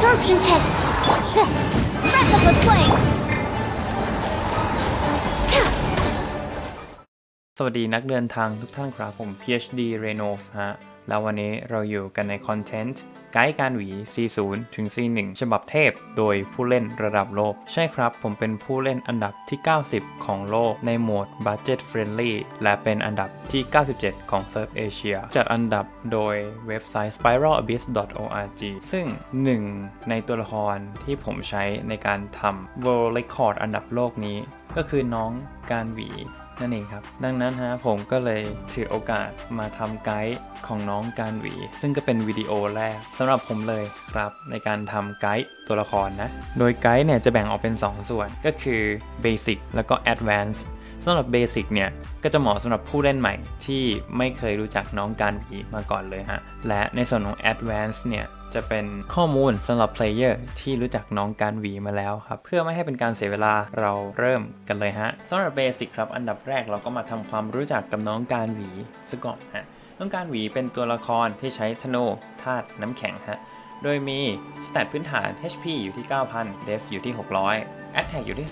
Absorption test. Breath of a flame. สวัสดีนักเดินทางทุกท่านครับผม PhD Reynolds ฮะ แล้ววันนี้เราอยู่กันในคอนเทนต์ไกด์การหวี C0 ถึง C1 ฉบับเทพ โดยผู้เล่นระดับโลก ใช่ครับ ผมเป็นผู้เล่นอันดับที่ 90 ของโลกในโหมด Budget Friendly และเป็นอันดับที่ 97 ของ Surf Asia จัดอันดับโดยเว็บไซต์ spiralabyss.org ซึ่งหนึ่งในตัวละครที่ผมใช้ในการทำ World Record อันดับโลกนี้ ก็คือน้องการหวี นั่นเองครับ ดังนั้นฮะผมก็เลยถือโอกาสมาทำไกด์ของน้องการหวี ซึ่งก็เป็นวิดีโอแรกสำหรับผมเลยครับในการทำไกด์ตัวละครนะ โดยไกด์เนี่ยจะแบ่งออกเป็น 2 ส่วนก็คือ Basic แล้วก็ Advanced สำหรับ Basic เนี่ยก็จะเหมาะสำหรับผู้เล่นใหม่ที่ไม่เคยรู้จักน้องการหวีมาก่อนเลยฮะ และในส่วนของ Advanced เนี่ย จะเป็นข้อมูลสำหรับเพลเยอร์ที่รู้จักน้องการหวีมาแล้วครับ เพื่อไม่ให้เป็นการเสียเวลาเราเริ่มกันเลยฮะสำหรับ Basic ครับ อันดับแรกเราก็มาทำความรู้จักกับน้องการหวีซะก่อนฮะน้องการหวีเป็นตัวละครที่ใช้ธนูธาตุน้ำแข็งฮะโดยมีส t ต t พื้นฐาน HP อยู่ที่ 9,000 Def อยู่ที่ 600 Attack อยู่ที่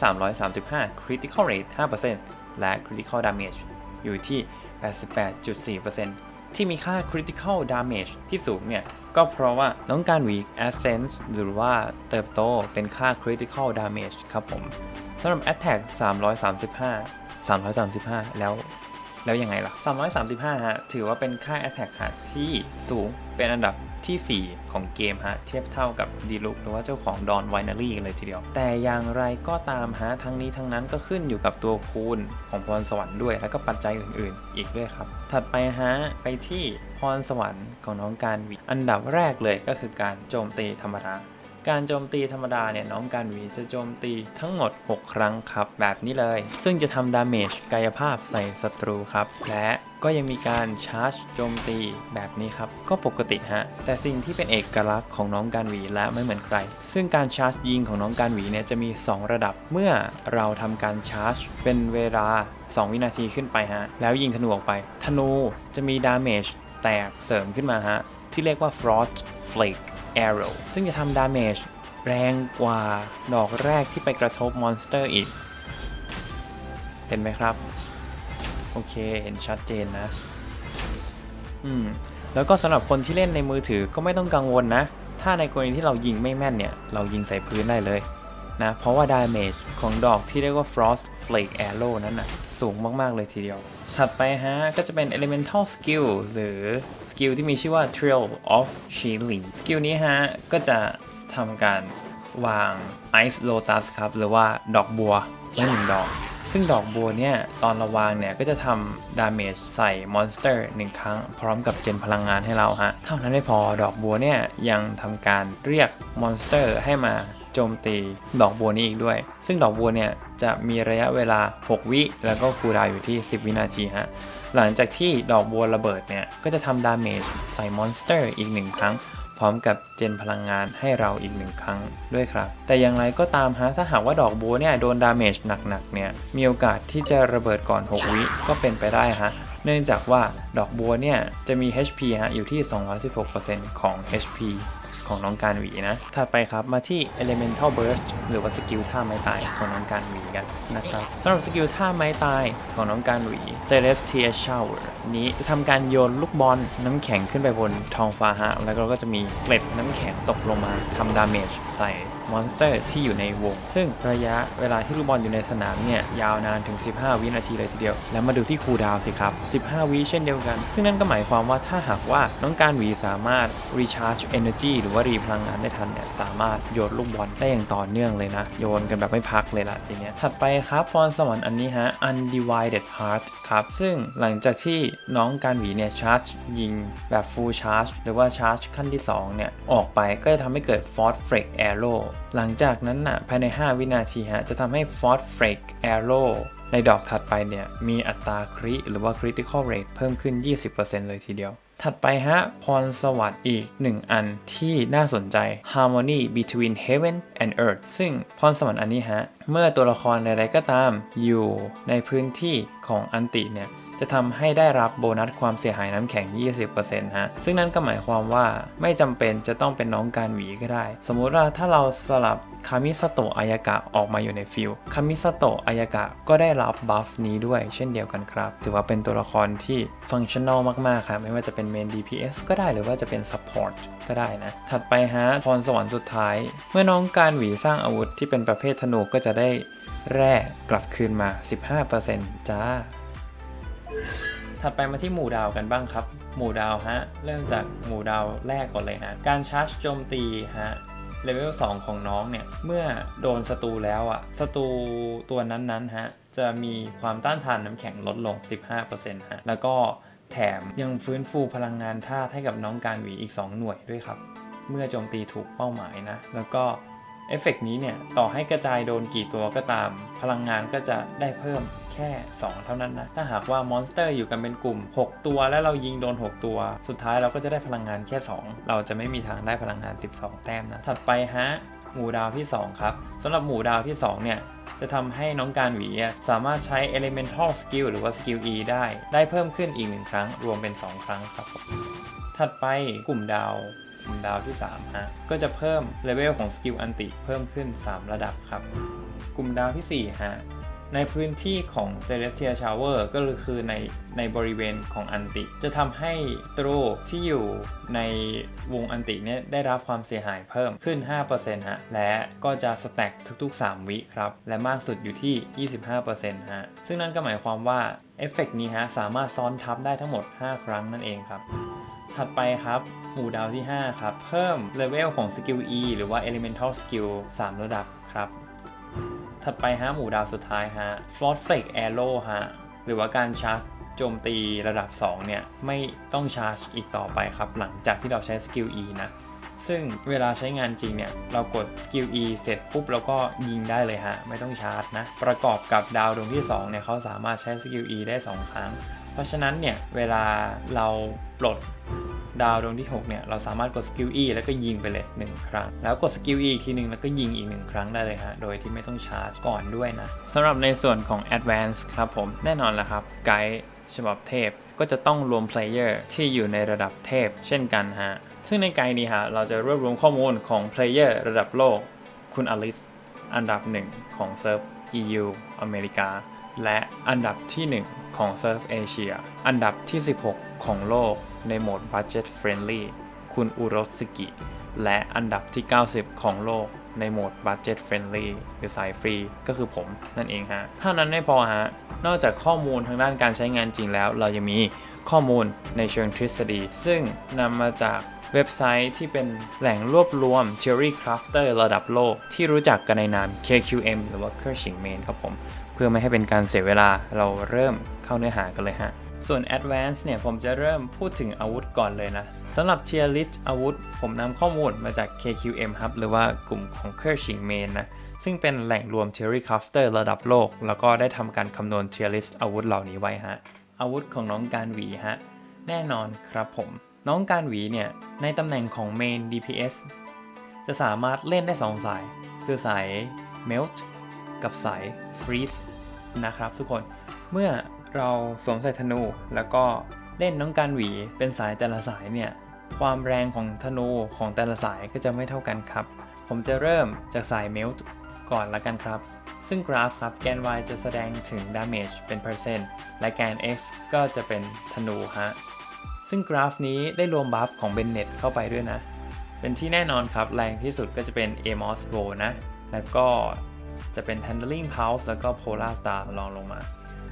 335 Critical Rate 5%และ Critical Damage อยู่ที่ 88.4%ที่มีค่า Critical Damage ที่สูงเนี่ย ก็เพราะว่าน้องการวี Ascent หรือว่าเติบโตเป็นค่า Critical Damage ครับผมสำหรับ Attack 335 335 แล้วแล้วยังไงล่ะ 335 ฮะ ถือว่าเป็นค่า Attack ฮะที่สูงเป็นอันดับที่ 4 ของเกมฮะ เทียบเท่ากับดีลุกหรือว่าเจ้าของดอนไวนารี่เลยทีเดียว แต่อย่างไรก็ตามฮะ ทั้งนี้ทั้งนั้นก็ขึ้นอยู่กับตัวคูณของพรสวรรค์ด้วย แล้วก็ปัจจัยอื่นๆ อีกด้วยครับ ถัดไปฮะ ไปที่ พรสวรรค์ของน้องการวีอันดับแรกเลยก็คือการโจมตีธรรมดา การโจมตีธรรมดาเนี่ยน้องการวีจะโจมตีทั้งหมด 6 ครั้งครับ แบบนี้เลย ซึ่งจะทำดาเมจกายภาพใส่ศัตรูครับ และก็ยังมีการชาร์จโจมตีแบบนี้ครับ ก็ปกติฮะ แต่สิ่งที่เป็นเอกลักษณ์ของน้องการหวีและไม่เหมือนใคร ซึ่งการชาร์จยิงของน้องการหวีเนี่ยจะมี 2 ระดับเมื่อเราทำการชาร์จ เป็นเวลา 2 วินาทีขึ้นไปฮะ แล้วยิงธนูออกไป ธนูจะมีดาเมจ ตกเสริมขึ้นมาฮะ ที่เรียกว่า frost flake arrow ซึ่งจะทำดาเมจแรงกว่าดอกแรกที่ไปกระทบมอนสเตอร์อีก เห็นไหมครับ โอเค เห็นชัดเจนนะ อืม แล้วก็สำหรับคนที่เล่นในมือถือก็ไม่ต้องกังวลนะ ถ้าในกรณีที่เรายิงไม่แม่นเนี่ย เรายิงใส่พื้นได้เลย นะเพราะว่าดาเมจของดอกที่เรียกว่า frost flake arrow นั้นนะ่ะสูงมาก ๆ เลยทีเดียว ถัดไปฮะ ก็จะเป็น elemental skill หรือสกิลที่มีชื่อว่า trail of shielding สกิลนี้ฮะ ก็จะทำการวาง ice lotus ครับ หรือว่าดอกบัวไว้หนึ่งดอก ซึ่งดอกบัวเนี่ย ตอนเราวางเนี่ย ก็จะทำดาเมจใส่มอนสเตอร์หนึ่งครั้ง พร้อมกับเจนพลังงานให้เราฮะ เท่านั้นไม่พอดอกบัวเนี่ย ยังทำการเรียกมอนสเตอร์ให้มา โจมตีดอกบัวนี้อีกด้วย ซึ่งดอกบัวเนี่ยจะมีระยะเวลา 6 วิ แล้วก็คูลดาวอยู่ที่ 10 วินาทีฮะ หลังจากที่ดอกบัวระเบิดเนี่ย ก็จะทำดาเมจใส่มอนสเตอร์อีกหนึ่งครั้ง พร้อมกับเจนพลังงานให้เราอีกหนึ่งครั้งด้วยครับ แต่อย่างไรก็ตามฮะ ถ้าหากว่าดอกบัวเนี่ยโดนดาเมจหนักๆเนี่ย มีโอกาสที่จะระเบิดก่อน 6 วิก็เป็นไปได้ฮะเนื่องจากว่าดอกบัวเนี่ยจะมี HP ฮะอยู่ที่ 216%ของ HP ของน้องการหวีนะ ถัดไปครับมาที่ Elemental Burst หรือว่าสกิลท่าไม้ตายของน้องการหวีกันนะครับสำหรับสกิลท่าไม้ตายของน้องการหวี Celestial Shower นี้จะทำการโยนลูกบอลน้ำแข็งขึ้นไปบนท้องฟ้าฮะแล้วก็จะมีเกล็ดน้ำแข็งตกลงมาทำดาเมจใส่ มอนสเตอร์ที่อยู่ในวง ซึ่งระยะเวลาที่ลูกบอลอยู่ในสนามเนี่ยยาวนานถึง 15 วินาทีเลยทีเดียว แล้วมาดูที่คูลดาวสิครับ 15 วิเช่นเดียวกัน ซึ่งนั่นก็หมายความว่าถ้าหากว่าน้องการหวีสามารถ recharge energy หรือว่ารีพลังงานได้ทันเนี่ยสามารถโยนลูกบอลได้อย่างต่อเนื่องเลยนะ โยนกันแบบไม่พักเลยล่ะทีเนี้ยถัดไปครับพรสวรรค์อันนี้ฮะ undivided heart ครับ ซึ่งหลังจากที่น้องการหวีเนี่ย charge ยิงแบบ full charge หรือว่า charge ขั้นที่2เนี่ยออกไปก็จะทำให้เกิด force flake arrow หลังจากนั้นน่ะภายใน 5 วินาทีฮะจะทำให้ force flake arrow ในดอกถัดไปเนี่ยมีอัตราคริหรือว่า critical rate เพิ่มขึ้น 20%เลยทีเดียว ถัดไปฮะพรสวรรค์อีก 1 อันที่น่าสนใจ harmony between heaven and earth ซึ่งพรสวรรค์อันนี้ฮะ เมื่อตัวละครใดๆก็ตามอยู่ในพื้นที่ของอันติเนี่ย จะทำให้ได้รับโบนัสความเสียหายน้ำแข็ง 20%ฮะ ซึ่งนั่นก็หมายความว่าไม่จำเป็นจะต้องเป็นน้องการหวีก็ได้ สมมุติว่าถ้าเราสลับคามิสโตะอายากะออกมาอยู่ในฟิลคามิสโตะอายากะก็ได้รับบัฟนี้ด้วยเช่นเดียวกันครับ ถือว่าเป็นตัวละครที่ฟังชั่นอลมากๆครับไม่ว่าจะเป็นเมน DPS ก็ได้หรือว่าจะเป็น Support ก็ได้นะ ถัดไปฮะพรสวรรค์สุดท้าย เมื่อน้องการหวีสร้างอาวุธที่เป็นประเภทธนูก็จะได้แร่กลับคืนมา 15%จ้า ถัดไปมาที่หมู่ดาวกันบ้างครับ หมู่ดาวฮะ เริ่มจากหมู่ดาวแรกก่อนเลยฮะ การชาร์จโจมตีฮะเลเวล2ของน้องเนี่ย เมื่อโดนศัตรูแล้วอะศัตรูตัวนั้นๆฮะ จะมีความต้านทานน้ำแข็งลดลง 15%ฮะ แล้วก็แถมยังฟื้นฟูพลังงานธาตุให้กับน้องการหวีอีก 2 หน่วยด้วยครับ เมื่อโจมตีถูกเป้าหมายนะ แล้วก็ เอฟเฟกต์นี้เนี่ยต่อให้กระจายโดนกี่ตัวก็ตาม พลังงานก็จะได้เพิ่มแค่ 2 เท่านั้นนะ ถ้าหากว่ามอนสเตอร์อยู่กันเป็นกลุ่ม 6 ตัวแล้วเรายิงโดน 6 ตัว สุดท้ายเราก็จะได้พลังงานแค่ 2 เราจะไม่มีทางได้พลังงาน 12 แต้มนะ ถัดไปฮะหมู่ดาวที่ 2 ครับสำหรับหมู่ดาวที่ 2 เนี่ยจะทำให้น้องการหวีสามารถใช้ Elemental Skill หรือว่า Skill E ได้ ได้เพิ่มขึ้นอีกหนึ่งครั้ง รวมเป็น 2 ครั้งครับ ถัดไปกลุ่มดาว ดาวที่ 3 ฮะ ก็จะเพิ่มเลเวลของสกิลอันติเพิ่มขึ้น 3 ระดับครับ กลุ่มดาวที่ 4 ฮะ ในพื้นที่ของ Celestial Shower ก็คือในในบริเวณของอันติ จะทำให้ตรูที่อยู่ในวงอันติเนี่ยได้รับความเสียหายเพิ่มขึ้น 5%ฮะ และก็จะสแต็กทุกๆ 3 วิครับ และมากสุดอยู่ที่ 25%ฮะ ซึ่งนั่นก็หมายความว่าเอฟเฟกต์นี้ฮะ สามารถซ้อนทับได้ทั้งหมด 5 ครั้งนั่นเองครับ ถัดไปครับ หมู่ดาวที่ 5 ครับ เพิ่มเลเวลของสกิล E หรือว่า Elemental Skill 3 ระดับครับ ถัดไปฮะหมู่ดาวสุดท้ายฮะ Float Flake Arrow ฮะ หรือว่าการชาร์จโจมตีระดับ 2 เนี่ย ไม่ต้องชาร์จอีกต่อไปครับ หลังจากที่เราใช้สกิล E นะ ซึ่งเวลาใช้งานจริงเนี่ย เรากดสกิล E เสร็จปุ๊บแล้วก็ยิงได้เลยฮะ ไม่ต้องชาร์จนะ ประกอบกับดาวดวงที่ 2 เนี่ยเขาสามารถใช้สกิล E ได้ 2 ครั้ง เพราะฉะนั้นเนี่ย เวลาเราปลด ดาวดวงที่ 6 เนี่ย เราสามารถกดสกิล E แล้วก็ยิงไปเลย 1 ครั้ง แล้วกดสกิล E อีกทีหนึง แล้วก็ยิงอีก 1 ครั้งได้เลยฮะ โดยที่ไม่ต้องชาร์จก่อนด้วยนะสำหรับในส่วนของ Advance ครับผม แน่นอนแหละครับ ไกด์ฉบับเทพก็จะต้องรวมเพลเยอร์ที่อยู่ในระดับเทพ เช่นกันฮะ ซึ่งในไกด์นี้ฮะ เราจะรวบรวมข้อมูลของเพลเยอร์ระดับโลก คุณอลิส อันดับหนึ่งของเซิร์ฟ EU อเมริกา และอันดับที่ 1 ของเซิร์ฟเอเชีย อันดับที่ 16 ของโลก ในโหมด Budget Friendly คุณอุโรสกิ และอันดับที่ 90 ของโลกในโหมด Budget Friendly หรือสายฟรี ก็คือผมนั่นเองฮะเท่านั้นไม่พอฮะ นอกจากข้อมูลทางด้านการใช้งานจริงแล้ว เรายังมีข้อมูลในเชิงทฤษฎี ซึ่งนำมาจากเว็บไซต์ที่เป็นแหล่งรวบรวม Theory Crafter ระดับโลก ที่รู้จักกันในนาม KQM หรือว่า Kersing Main ครับผม เพื่อไม่ให้เป็นการเสียเวลาเราเริ่มเข้าเนื้อหากันเลยฮะ ส่วน Advance เนี่ยผมจะเริ่มพูดถึงอาวุธก่อนเลยนะสำหรับ Tier List อาวุธ ผมนำข้อมูลมาจาก KQM ครับหรือว่ากลุ่มของ Kersing Main นะ ซึ่งเป็นแหล่งรวม Theory Crafter ระดับโลก แล้วก็ได้ทำการคำนวณ Tier List อาวุธเหล่านี้ไว้ฮะ อาวุธของน้องการหวีฮะ แน่นอนครับผม น้องการหวีเนี่ย ในตำแหน่งของ Main DPS จะสามารถเล่นได้ 2 สาย คือสาย Melt กับสาย Freeze นะครับทุกคน เมื่อ เราสวมใส่ธนูแล้วก็เล่นน้องการหวีเป็นสายแต่ละสายเนี่ยความแรงของธนูของแต่ละสายก็จะไม่เท่ากันครับ ผมจะเริ่มจากสาย Melt ก่อนละกันครับ ซึ่งกราฟครับแกน y จะแสดงถึง damage เป็นเปอร์เซ็นต์และแกน x ก็จะเป็นธนูฮะซึ่งกราฟนี้ได้รวมบัฟของเบนเน็ตเข้าไปด้วยนะ เป็นที่แน่นอนครับ แรงที่สุดก็จะเป็น Amos Bow นะ แล้วก็จะเป็น Handling Pulse แล้วก็ Polar Star ลองลงมา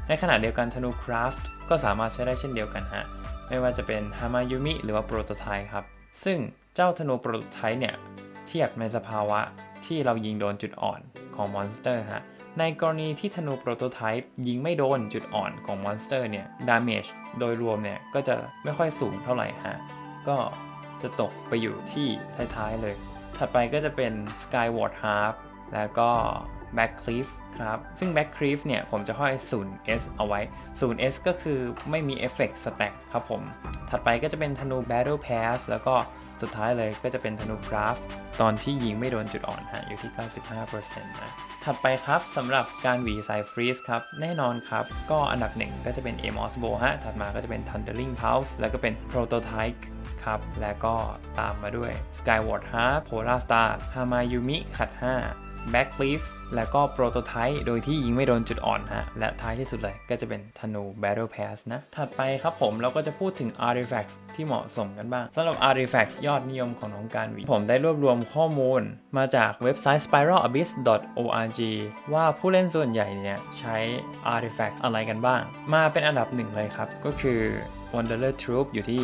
ในขณะเดียวกันธนู Craft ก็สามารถใช้ได้เช่นเดียวกันฮะ ไม่ว่าจะเป็น Hamayumi หรือว่า Prototype ครับ ซึ่งเจ้าธนู Prototype เนี่ย เทียบในสภาวะที่เรายิงโดนจุดอ่อนของมอนสเตอร์ฮะ ในกรณีที่ธนูโปรโตไทป์ยิงไม่โดนจุดอ่อนของมอนสเตอร์เนี่ยดาเมจโดยรวมเนี่ย ก็จะไม่ค่อยสูงเท่าไหร่ฮะ ก็จะตกไปอยู่ที่ท้ายๆเลย ถัดไปก็จะเป็น Skyward Harp แล้วก็ Backcliff ครับ ซึ่ง Backcliff เนี่ยผมจะห้อย 0s เอาไว้ 0s ก็คือไม่มีเอฟเฟกต์สแต็กครับผม ถัดไปก็จะเป็นธนู Battle Pass แล้วก็สุดท้ายเลยก็จะเป็นธนู Craft ตอนที่ยิงไม่โดนจุดอ่อนฮะอยู่ที่ 95%นะ ถัดไปครับสำหรับการหวีสายฟรีสครับ แน่นอนครับ ก็อันดับหนึ่งก็จะเป็น Amos Bow ฮะ ถัดมาก็จะเป็น Thundering Pulse แล้วก็เป็น Prototype ครับ แล้วก็ตามมาด้วย Skyward Heart Polar Star Hamayumi ขัด 5 Backleaf แล้วก็ Prototype โดยที่ยิงไม่โดนจุดอ่อนฮะ และท้ายที่สุดเลยก็จะเป็นธนู Battle Pass นะ ถัดไปครับผมเราก็จะพูดถึง Artifacts ที่เหมาะสมกันบ้างสำหรับ Artifacts ยอดนิยมของน้องการวีผมได้รวบรวมข้อมูล มาจากเว็บไซต์ spiralabyss.org ว่าผู้เล่นส่วนใหญ่เนี่ยใช้ Artifacts อะไรกันบ้าง มาเป็นอันดับหนึ่งเลยครับ ก็คือ Wanderer Troop อยู่ที่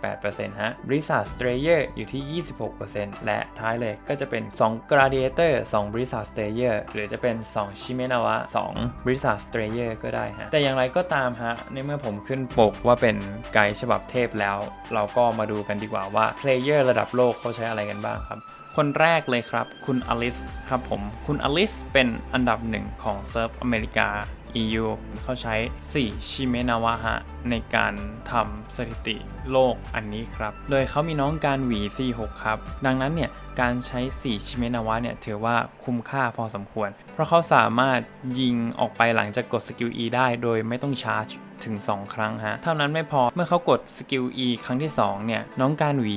58%ฮะ Blizzard Strayer อยู่ที่ 26%และท้ายเลยก็จะเป็น 2 Gladiator 2 Blizzard Strayer หรือจะเป็น 2 Shimenawa 2 Blizzard Strayer ก็ได้ฮะ แต่อย่างไรก็ตามฮะ ในเมื่อผมขึ้นปกว่าเป็นไกด์ฉบับเทพแล้ว เราก็มาดูกันดีกว่าว่า Player ระดับโลกเขาใช้อะไรกันบ้างครับคนแรกเลยครับ คุณอลิสครับผม คุณอลิสเป็นอันดับหนึ่งของเซิร์ฟอเมริกา EU เขาใช้ 4 ชิเมนาวะฮะ ในการทำสถิติโลกอันนี้ครับ โดยเขามีน้องการหวี C6 ครับ ดังนั้นเนี่ย การใช้ 4 ชิเมนาวะเนี่ย ถือว่าคุ้มค่าพอสมควร เพราะเขาสามารถยิงออกไปหลังจากกดสกิล E ได้โดยไม่ต้องชาร์จถึง 2 ครั้งฮะ เท่านั้นไม่พอเมื่อเขากดสกิล E ครั้งที่ 2 เนี่ย น้องการหวี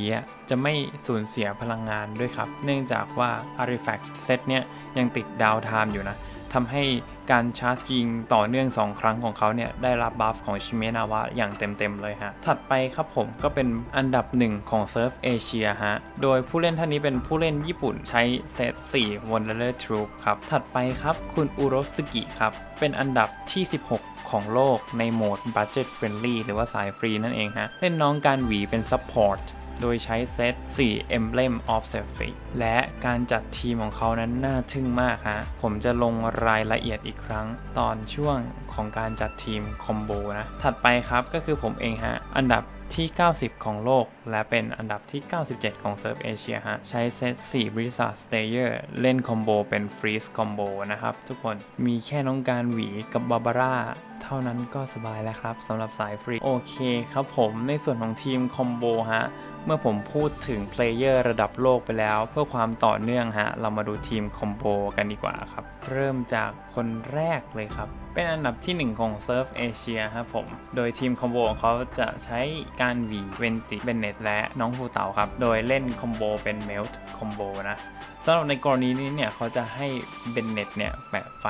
จะไม่สูญเสียพลังงานด้วยครับ เนื่องจากว่า Artifact Set เนี่ยยังติดดาวไทม์อยู่นะ ทำให้การชาร์จยิงต่อเนื่อง 2 ครั้งของเขาเนี่ยได้รับบัฟของชิเมนาวะอย่างเต็มๆเลยฮะ ถัดไปครับผมก็เป็นอันดับหนึ่งของเซิร์ฟเอเชียฮะ โดยผู้เล่นท่านนี้เป็นผู้เล่นญี่ปุ่นใช้เซต4 Wanderer Troop ครับ ถัดไปครับคุณอุโรสกิครับ เป็นอันดับที่ 16ของโลกในโหมด Budget Friendly หรือว่าสายฟรีนั่นเองฮะ เล่นน้องการหวีเป็น Support โดยใช้เซต 4 Emblem of s e r f i c และการจัดทีมของเขานั้นน่าทึ่งมากฮะ ผมจะลงรายละเอียดอีกครั้งตอนช่วงของการจัดทีมคอมโบนะ ถัดไปครับก็คือผมเองฮะ อันดับที่ 90 ของโลก และเป็นอันดับที่ 97 ของเซิร์ฟเอเชียฮะ ใช้เซต4 Blizzard Stayer เล่นคอมโบเป็น Freeze Combo นะครับ ทุกคนมีแค่น้องการหวีกับบาบาร่าเท่านั้นก็สบายแล้วครับสำหรับสายฟรี โอเคครับผมในส่วนของทีมคอมโบฮะ เมื่อผมพูดถึงเพลเยอร์ระดับโลกไปแล้ว เพื่อความต่อเนื่องฮะ เรามาดูทีมคอมโบกันดีกว่าครับ เริ่มจากคนแรกเลยครับ เป็นอันดับที่ 1 ของเซิร์ฟเอเชียครับผม โดยทีมคอมโบของเขาจะใช้การหวีเวนติเบนเนตและน้องภูเต่าครับ โดยเล่นคอมโบเป็นเมลต์คอมโบนะสำหรับในกรณีนี้เนี่ยเขาจะให้เบนเนตเนี่ยแปะไฟ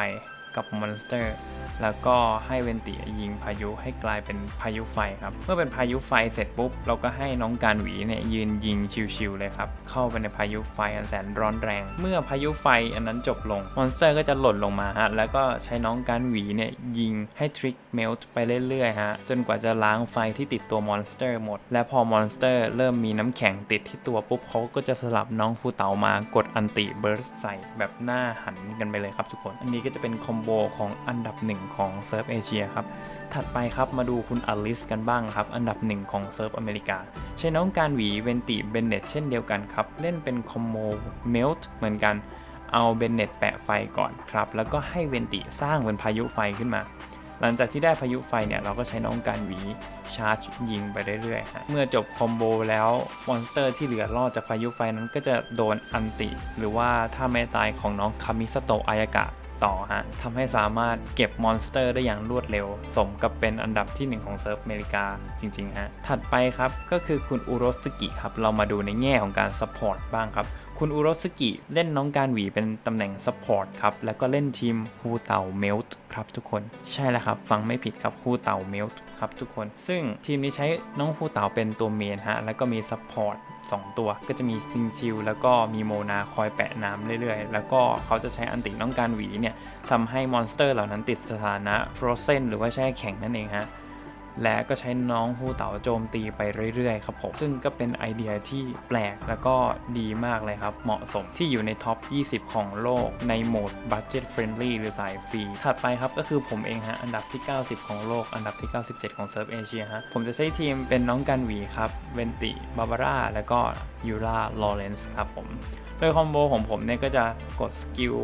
กับมอนสเตอร์ แล้วก็ให้เวนติยิงพายุให้กลายเป็นพายุไฟครับ เมื่อเป็นพายุไฟเสร็จปุ๊บ เราก็ให้น้องการหวีเนี่ยยืนยิงชิวๆเลยครับ เข้าไปในพายุไฟอันแสนร้อนแรง เมื่อพายุไฟอันนั้นจบลง มอนสเตอร์ก็จะหล่นลงมาฮะ แล้วก็ใช้น้องการหวีเนี่ยยิงให้ทริกเมลต์ไปเรื่อยๆฮะ จนกว่าจะล้างไฟที่ติดตัวมอนสเตอร์หมด และพอมอนสเตอร์เริ่มมีน้ำแข็งติดที่ตัวปุ๊บเขาก็จะสลับน้องภูเตามากดอันติเบิร์สใส่แบบหน้าหันกันไปเลยครับทุกคน อันนี้ก็จะเป็นคอมโบของอันดับหนึ่งของเซิร์ฟเอเชียครับ ถัดไปครับมาดูคุณอลิสกันบ้างครับ อันดับหนึ่งของเซิร์ฟอเมริกา ใช้น้องการหวีเวนติเบนเน็ตเช่นเดียวกันครับ เล่นเป็นคอมโบเมลต์เหมือนกัน เอาเบนเน็ตแปะไฟก่อนครับ แล้วก็ให้เวนติสร้างเป็นพายุไฟขึ้นมา หลังจากที่ได้พายุไฟเนี่ยเราก็ใช้น้องการหวีชาร์จยิงไปเรื่อยๆฮะเมื่อจบคอมโบแล้วมอนสเตอร์ที่เหลือรอดจากพายุไฟนั้นก็จะโดนอันติ หรือว่าถ้าไม่ตายของน้องคามิสโตะอายากะ ต่อฮะทำให้สามารถเก็บมอนสเตอร์ได้อย่างรวดเร็ว สมกับเป็นอันดับที่ 1 ของเซิร์ฟอเมริกาจริงๆฮะถัดไปครับก็คือคุณอุโรสกิครับเรามาดูในแง่ของการซัพพอร์ตบ้างครับคุณอุโรสกิเล่นน้องการหวีเป็นตำแหน่งซัพพอร์ตครับ แล้วก็เล่นทีมฮูเต่าเมลต์ครับทุกคน ใช่แล้วครับ ฟังไม่ผิดครับฮูเต่าเมลต์ครับทุกคน ซึ่งทีมนี้ใช้น้องฮูเต่าเป็นตัวเมนฮะ แล้วก็มีซัพพอร์ต 2 ตัว ก็จะมีซิงชิลแล้วก็มีโมนาคอยแปะน้ำเรื่อยๆ แล้วก็เขาจะใช้อันติน้องการหวีเนี่ยทำให้มอนสเตอร์เหล่านั้นติดสถานะฟรอเซนหรือว่าแช่แข็งนั่นเองฮะ และก็ใช้น้องฮูเต๋าโจมตีไปเรื่อยๆครับผมซึ่งก็เป็นไอเดียที่แปลกแล้วก็ดีมากเลยครับ เหมาะสมที่อยู่ในท็อป 20 ของโลกในโหมด Budget Friendly หรือสายฟรี ถัดไปครับก็คือผมเองฮะ อันดับที่ 90 ของโลก อันดับที่ 97 ของเซิร์ฟเอเชียฮะ ผมจะใช้ทีมเป็นน้องกันหวีครับ เวนติ บาบาร่า แล้วก็ยูราลอเรนซ์ครับผม โดยคอมโบของผมเนี่ยก็จะกดสกิล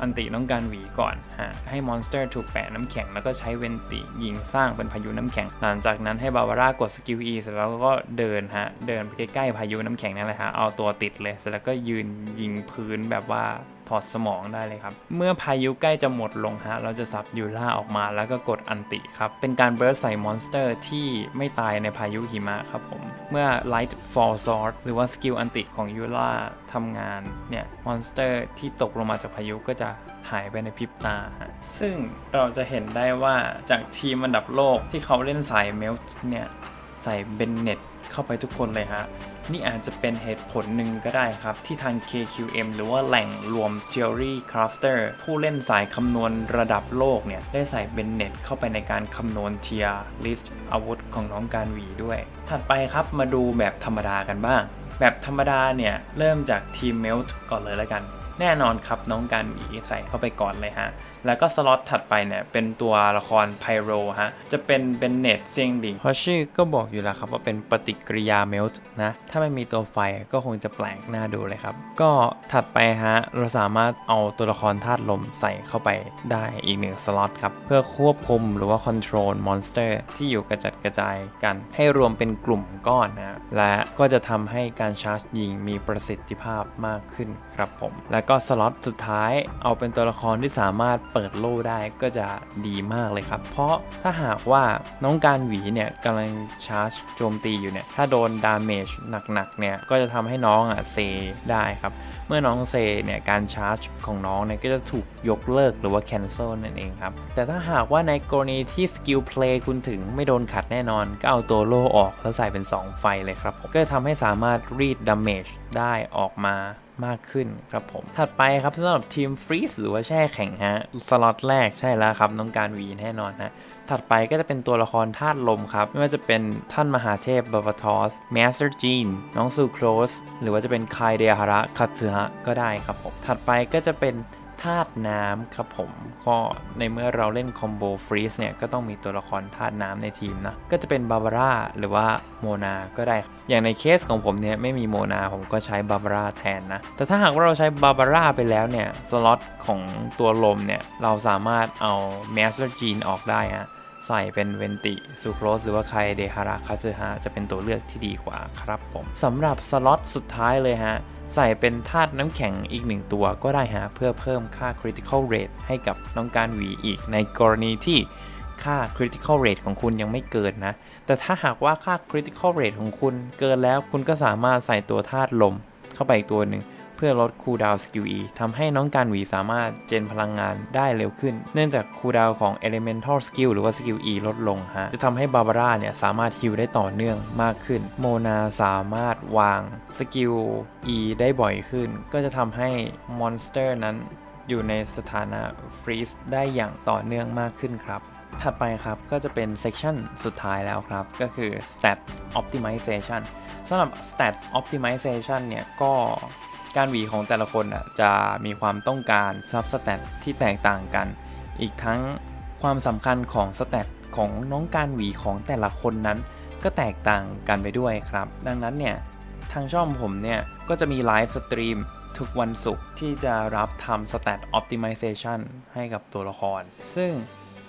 อันติน้องการหวีก่อนฮะให้มอนสเตอร์ถูกแปะน้ำแข็งแล้วก็ใช้เวนติยิงสร้างเป็นพายุน้ำแข็ง หลังจากนั้นให้บาวาร่ากดสกิลอีเสร็จแล้วก็เดินฮะเดินไปใกล้ๆพายุน้ำแข็งนั่นแหละฮะเอาตัวติดเลยเสร็จแล้วก็ยืนยิงพื้นแบบว่า ถอดสมองได้เลยครับ เมื่อพายุใกล้จะหมดลงฮะ เราจะสับยูล่าออกมาแล้วก็กดอันติครับ เป็นการเบิร์สใส่มอนสเตอร์ที่ไม่ตายในพายุหิมะครับผม เมื่อ Light Fall Sword หรือว่าสกิลอันติของยูล่าทำงานเนี่ย มอนสเตอร์ที่ตกลงมาจากพายุก็จะหายไปในพริบตาฮะซึ่งเราจะเห็นได้ว่าจากทีมอันดับโลกที่เขาเล่นสายเมลเนี่ยใส่เบนเน็ตเข้าไปทุกคนเลยฮะ นี่อาจจะเป็นเหตุผลหนึ่งก็ได้ครับ ที่ทาง KQM หรือว่าแหล่งรวม Theory Crafter ผู้เล่นสายคำนวณระดับโลกเนี่ย ได้ใส่เบนเน็ตเข้าไปในการคำนวณเทียร์ลิสต์อาวุธของน้องการวีด้วย ถัดไปครับมาดูแบบธรรมดากันบ้าง แบบธรรมดาเนี่ย เริ่มจากทีมเมลต์ก่อนเลยแล้วกัน แน่นอนครับน้องการวีใส่เข้าไปก่อนเลยฮะ แล้วก็สล็อตถัดไปเนี่ยเป็นตัวละครไพโรฮะ จะเป็นเบนเนตเซียงดิงเพราะชื่อก็บอกอยู่แล้วครับว่าเป็นปฏิกิริยาเมลต์นะ ถ้าไม่มีตัวไฟก็คงจะแปลกหน่าดูเลยครับ ก็ถัดไปฮะ เราสามารถเอาตัวละครธาตุลมใส่เข้าไปได้อีกหนึ่งสล็อตครับ เพื่อควบคุมหรือว่าคอนโทรลมอนสเตอร์ที่อยู่กระจัดกระจายกัน ให้รวมเป็นกลุ่มก้อนนะและก็จะทำให้การชาร์จยิงมีประสิทธิภาพมากขึ้นครับผม แล้วก็สล็อตสุดท้ายเอาเป็นตัวละครที่สามารถเปิดโล่ได้ก็จะดีมากเลยครับ เพราะถ้าหากว่าน้องการหวีเนี่ยกำลังชาร์จโจมตีอยู่เนี่ย ถ้าโดนดาเมจหนักๆเนี่ย ก็จะทำให้น้องอะเซได้ครับ เมื่อน้องเซเนี่ยการชาร์จของน้องเนี่ยก็จะถูกยกเลิกหรือว่า cancel นั่นเองครับ แต่ถ้าหากว่าในกรณีที่สกิลเพลย์คุณถึงไม่โดนขัดแน่นอน ก็เอาตัวโล่ออกแล้วใส่เป็น 2 ไฟเลยครับผมก็จะทำให้สามารถรีดดาเมจได้ออกมา มากขึ้นครับผม ถัดไปครับสำหรับทีมฟรีสหรือว่าแช่แข็งฮะสล็อตแรกใช่แล้วครับน้องการวีแน่นอนฮะถัดไปก็จะเป็นตัวละครธาตุลมครับ ไม่ว่าจะเป็นท่านมหาเทพบาบาทอสแมสเตอร์จีนน้องซูโครสหรือว่าจะเป็นคายเดฮาระคัตสึฮะก็ได้ครับผมถัดไปก็จะเป็น ธาตุน้ำครับผม ก็ในเมื่อเราเล่นคอมโบฟรีสเนี่ย ก็ต้องมีตัวละครธาตุน้ำในทีมนะ ก็จะเป็นบาบาร่าหรือว่าโมนาก็ได้ อย่างในเคสของผมเนี่ย ไม่มีโมนาผมก็ใช้บาบาร่าแทนนะ แต่ถ้าหากว่าเราใช้บาบาร่าไปแล้วเนี่ย สล็อตของตัวลมเนี่ย เราสามารถเอาแมสเตอร์จีนออกได้ฮะใส่เป็นเวนติซูโครสหรือว่าไคเดฮาระคาซึฮะจะเป็นตัวเลือกที่ดีกว่าครับผมสำหรับสล็อตสุดท้ายเลยฮะ ใส่เป็นธาตุน้ำแข็งอีกหนึ่งตัวก็ได้ฮะเพื่อเพิ่มค่า Critical Rate ให้กับน้องการหวีอีกในกรณีที่ค่า Critical Rate ของคุณยังไม่เกินนะ แต่ถ้าหากว่าค่า Critical Rate ของคุณเกินแล้วคุณก็สามารถใส่ตัวธาตุลมเข้าไปอีกตัวหนึ่ง พื่อลดคูลดาวน์สกิล E ทำให้น้องการหวีสามารถเจนพลังงานได้เร็วขึ้น เนื่องจากคูลดาวน์ของ Elemental Skill หรือว่าสกิล E ลดลงฮะ จะทำให้บาบาร่าเนี่ยสามารถฮิลได้ต่อเนื่องมากขึ้น โมนาสามารถวางสกิล E ได้บ่อยขึ้น ก็จะทำให้มอนสเตอร์นั้นอยู่ในสถานะฟรีซได้อย่างต่อเนื่องมากขึ้นครับถัดไปครับ ก็จะเป็นเซ c ชันสุดท้ายแล้วครับ ก็คือ stats optimization สำหรับ stats optimization เนี่ย ก็ การหวีของแต่ละคนอะจะมีความต้องการซับสแตทที่แตกต่างกัน อีกทั้งความสำคัญของสแตทของน้องการหวีของแต่ละคนนั้น ก็แตกต่างกันไปด้วยครับ ดังนั้นเนี่ยทางช่องผมเนี่ยก็จะมีไลฟ์สตรีมทุกวันศุกร์ที่จะรับทำ Stat Optimization ให้กับตัวละคร ซึ่ง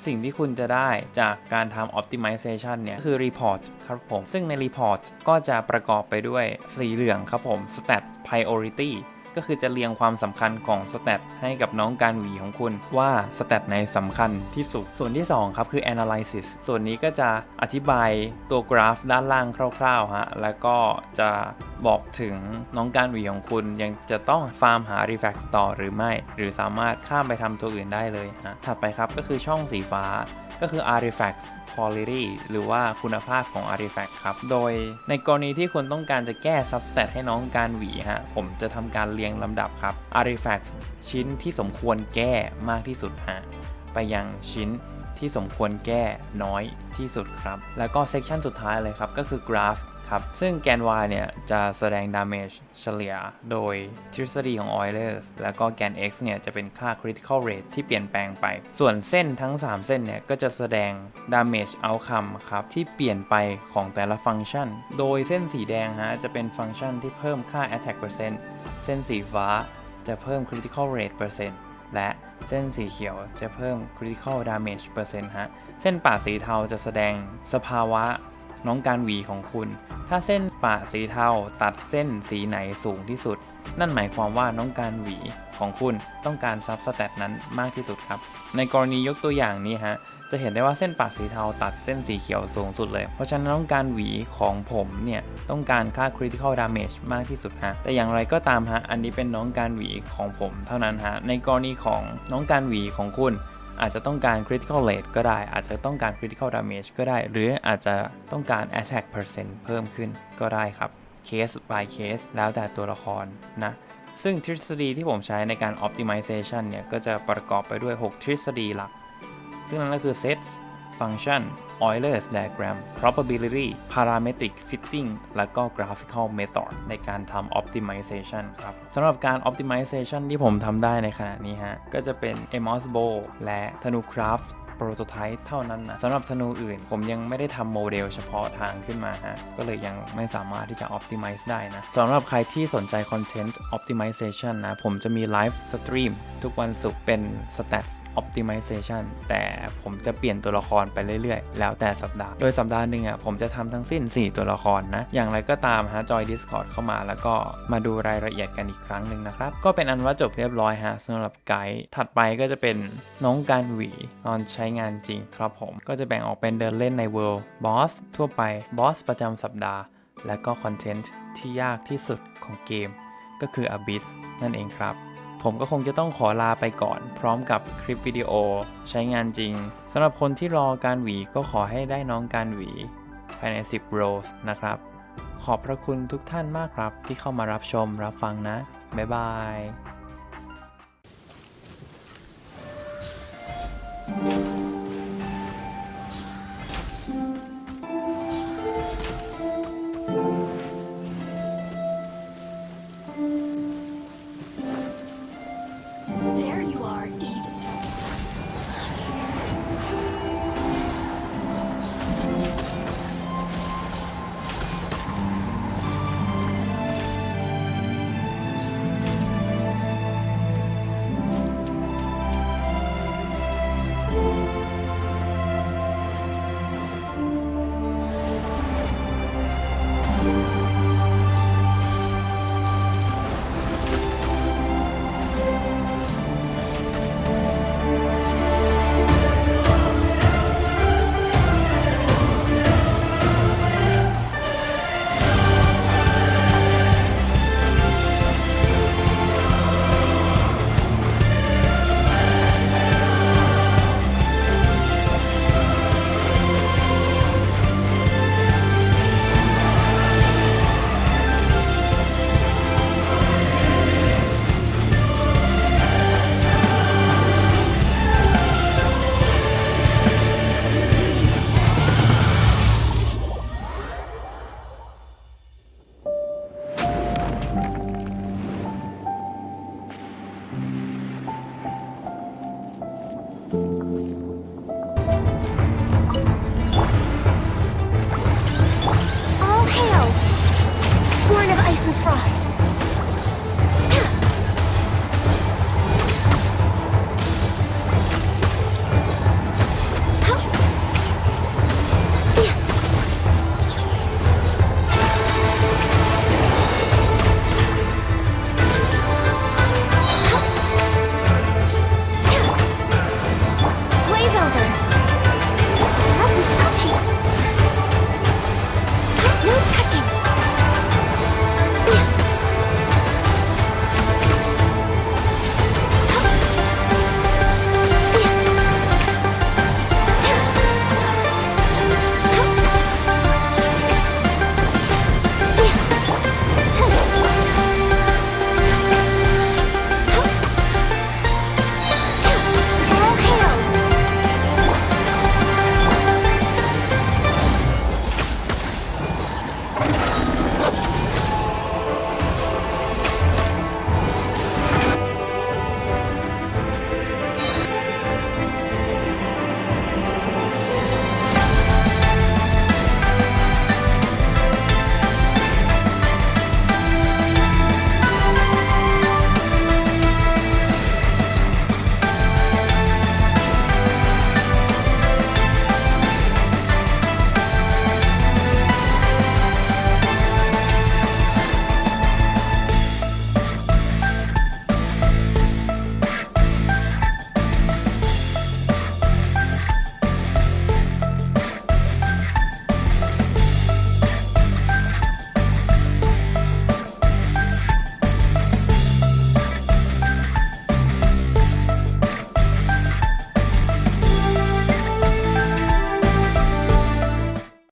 สิ่งที่คุณจะได้จากการทำ Optimization เนี่ยคือ Report ครับผม ซึ่งใน Report ก็จะประกอบไปด้วยสีเหลืองครับผม Stat Priority ก็คือจะเรียงความสำคัญของสแตทให้กับน้องการหวีของคุณว่าสแตทไหนสำคัญที่สุด ส่วนที่ 2 ครับคือ analysis ส่วนนี้ก็จะอธิบายตัวกราฟด้านล่างคร่าวๆฮะแล้วก็จะบอกถึงน้องการหวีของคุณยังจะต้องฟาร์มหา refact ต่อหรือไม่ หรือสามารถข้ามไปทำตัวอื่นได้เลยฮะถัดไปครับก็คือช่องสีฟ้าก็คือ artifacts quality หรือว่าคุณภาพของ artifact ครับ โดยในกรณีที่คุณต้องการจะแก้ substat ให้น้องการหวีฮะ ผมจะทำการเรียงลำดับครับ artifact ชิ้นที่สมควรแก้มากที่สุดฮะ ไปยังชิ้นที่สมควรแก้น้อยที่สุดครับ แล้วก็เซกชันสุดท้ายเลยครับ ก็คือกราฟ ครับ ซึ่งแกน y เนี่ย จะแสดง damage เฉลี่ยโดยทฤษฎีของ Eulers แล้วก็แกน x เนี่ย จะเป็นค่า critical rate ที่เปลี่ยนแปลงไป ส่วนเส้นทั้ง 3 เส้นเนี่ย ก็จะแสดง damage outcome ครับ ที่เปลี่ยนไปของแต่ละฟังก์ชัน โดยเส้นสีแดงฮะ จะเป็นฟังก์ชันที่เพิ่มค่า attack percent เส้นสีฟ้าจะเพิ่ม critical rate เปอร์เซ็นต์และเส้นสีเขียวจะเพิ่ม critical damage เปอร์เซ็นต์ฮะ เส้นป่าสีเทาจะแสดงสภาวะน้องการหวีของคุณ ถ้าเส้นปะสีเทาตัดเส้นสีไหนสูงที่สุด นั่นหมายความว่าน้องการหวีของคุณต้องการซับสแตทนั้นมากที่สุดครับ ในกรณียกตัวอย่างนี้ฮะจะเห็นได้ว่าเส้นปาสีเทาตัดเส้นสีเขียวสูงสุดเลย เพราะฉะนั้นต้องการหวีของผมเนี่ย ต้องการค่า critical damage มากที่สุดฮะ แต่อย่างไรก็ตามฮะ อันนี้เป็นน้องการหวีของผมเท่านั้นฮะ ในกรณีของน้องการหวีของคุณ อาจจะต้องการ critical rate ก็ได้ อาจจะต้องการ critical damage ก็ได้ หรืออาจจะต้องการ attack percent เพิ่มขึ้นก็ได้ครับ case by case แล้วแต่ตัวละครนะ ซึ่งทฤษฎีที่ผมใช้ในการ optimization เนี่ย ก็จะประกอบไปด้วย 6 ทฤษฎีหลัก ซึ่งนั่นก็คือ set function Euler's diagram probability parametric fitting และก็ graphical method ในการทำ optimization ครับสำหรับการ optimization ที่ผมทำได้ในขณะนี้ฮะ ก็จะเป็น e m o s b o และธนูคราฟส์โปรโตไทป์เท่านั้นนะสำหรับธนูอื่น ผมยังไม่ได้ทำโมเดลเฉพาะทางขึ้นมาฮะ ก็เลยยังไม่สามารถที่จะ optimize ได้นะสำหรับใครที่สนใจ content optimization นะ ผมจะมีไลฟ์สตรีมทุกวันศุกร์เป็น stats optimization แต่ผมจะเปลี่ยนตัวละครไปเรื่อยๆ แล้วแต่สัปดาห์ โดยสัปดาห์หนึ่งอะผมจะทำทั้งสิ้น 4 ตัวละครนะ อย่างไรก็ตามฮะจอย Discord เข้ามาแล้วก็มาดูรายละเอียดกันอีกครั้งหนึ่งนะครับ ก็เป็นอันว่าจบเรียบร้อยฮะสำหรับไกด์ถัดไปก็จะเป็นน้องการหวีตอนใช้งานจริงครับผม ก็จะแบ่งออกเป็นเดินเล่นใน World Boss ทั่วไป Boss ประจำสัปดาห์ และก็คอนเทนต์ที่ยากที่สุดของเกม ก็คือ Abyss นั่นเองครับ ผมก็คงจะต้องขอลาไปก่อน พร้อมกับคลิปวิดีโอ ใช้งานจริงสำหรับคนที่รอการหวีก็ขอให้ได้น้องการหวี ภายใน 10 Rose นะครับ ขอบพระคุณทุกท่านมากครับที่เข้ามารับชมรับฟังนะ บ๊ายบาย「